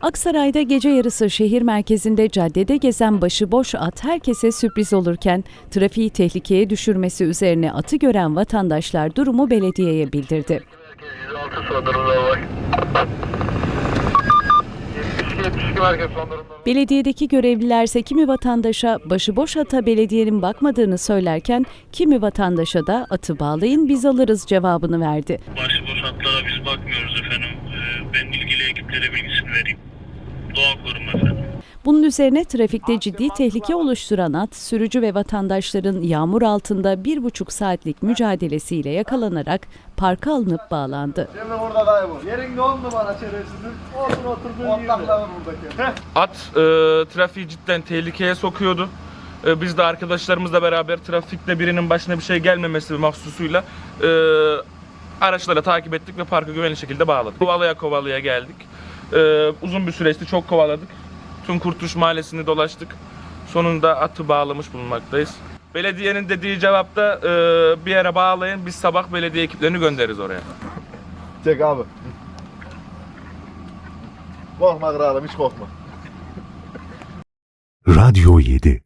Aksaray'da gece yarısı şehir merkezinde caddede gezen başıboş at herkese sürpriz olurken trafiği tehlikeye düşürmesi üzerine atı gören vatandaşlar durumu belediyeye bildirdi. 106 son durumda var. 72 72 merkez son durumda. Belediyedeki görevlilerse kimi vatandaşa başıboş ata belediyenin bakmadığını söylerken kimi vatandaşa da atı bağlayın biz alırız cevabını verdi. Başıboş ekiplere bilgisini vereyim. Doğa koruma efendim. Bunun üzerine trafikte ciddi tehlike oluşturan at, sürücü ve vatandaşların yağmur altında bir buçuk saatlik mücadelesiyle yakalanarak parka alınıp bağlandı. Şimdi burada kaybol. Yerinde on numara şerefsizim. Olsun oturduğun yerde. Otlakla buradaki. At e, trafiği cidden tehlikeye sokuyordu. E, biz de arkadaşlarımızla beraber trafikte birinin başına bir şey gelmemesi mahsusuyla e, araçlara takip ettik ve parka güvenli şekilde bağladık. Kovalaya kovalaya geldik. E, uzun bir süreçti çok kovaladık. Tüm Kurtuluş Mahallesi'ni dolaştık. Sonunda atı bağlamış bulunmaktayız. Belediyenin dediği cevapta e, bir yere bağlayın biz sabah belediye ekiplerini göndeririz oraya. Çek abi. Korkma kralım hiç korkma. Radyo 7